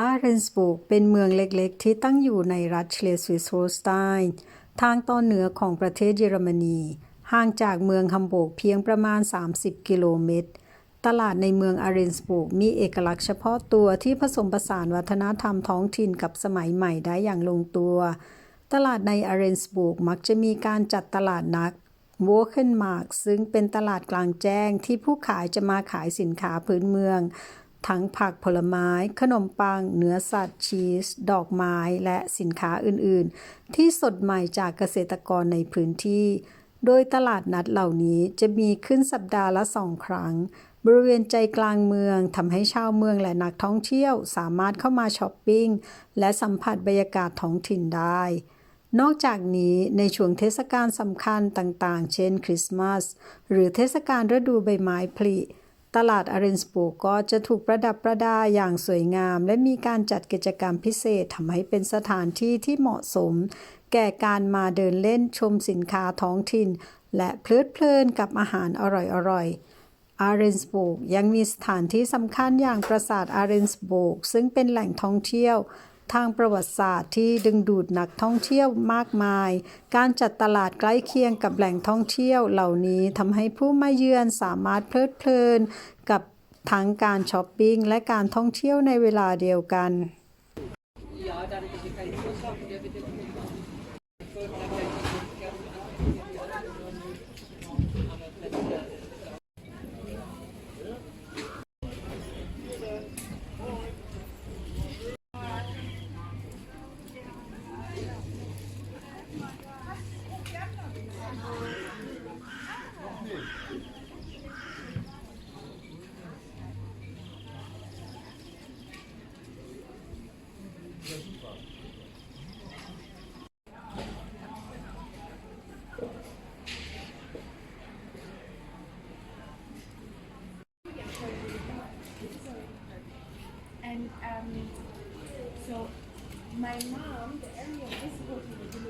อาร์เรนสบุกเป็นเมืองเล็กๆ ที่ตั้งอยู่ในรัฐเชลสวิสโฮสไตน์ทางตอนเหนือของประเทศเยอรมนี ห่างจากเมืองฮัมโบกเพียงประมาณ 30 กิโลเมตร ตลาดในเมืองอาร์เรนสบุกมีเอกลักษณ์เฉพาะตัวที่ผสมผสานวัฒนธรรมท้องถิ่นกับสมัยใหม่ได้อย่างลงตัว ตลาดในอาร์เรนสบุกมักจะมีการจัดตลาดนัด w o k e n m a r k ซึ่งเป็นตลาดกลางแจ้งที่ผู้ขายจะมาขายสินค้าพื้นเมือง ทั้งผักผลไม้ ขนมปัง เนื้อสัตว์ ชีส ดอกไม้ และสินค้าอื่น ๆ ที่สดใหม่จากเกษตรกรในพื้นที่ โดยตลาดนัดเหล่านี้จะมีขึ้นสัปดาห์ละสองครั้ง บริเวณใจกลางเมืองทำให้ชาวเมืองและนักท่องเที่ยวสามารถเข้ามาช้อปปิ้ง และสัมผัสบรรยากาศท้องถิ่นได้นอกจากนี้ในช่วงเทศกาลสำคัญต่างๆ เช่น คริสต์มาส หรือเทศกาลฤดูใบไม้ผลิ ตลาดอารินสบูกก็จะถูกประดับประดาอย่างสวยงาม และมีการจัดกิจกรรมพิเศษทำให้เป็นสถานที่ที่เหมาะสม แก่การมาเดินเล่นชมสินค้าท้องถิ่น และเพลิดเพลินกับอาหารอร่อยๆอาร์เรนสบุกยังมีสถานที่สำคัญอย่างปราสาทอาร์เรนสบุกซึ่งเป็นแหล่งท่องเที่ยว ทางประวัติศาสตร์ที่ดึงดูดนักท่องเที่ยวมากมาย การจัดตลาดใกล้เคียงกับแหล่งท่องเที่ยวเหล่านี้ทำให้ผู้มาเยือนสามารถเพลิดเพลิน กับทั้งการช้อปปิ้งและการท่องเที่ยวในเวลาเดียวกัน And um, so my mom, the area is to be